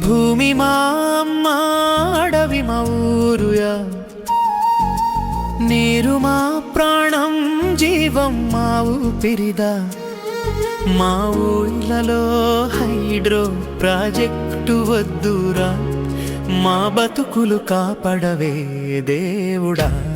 భూమి మా అడవి మా ఊరుయా నీరు మా ప్రాణం జీవం మా ఊపిరిదా. మా ఊళ్ళలో హైడ్రో ప్రాజెక్టు వద్దురా. మా బతుకులు కాపాడవే దేవుడా.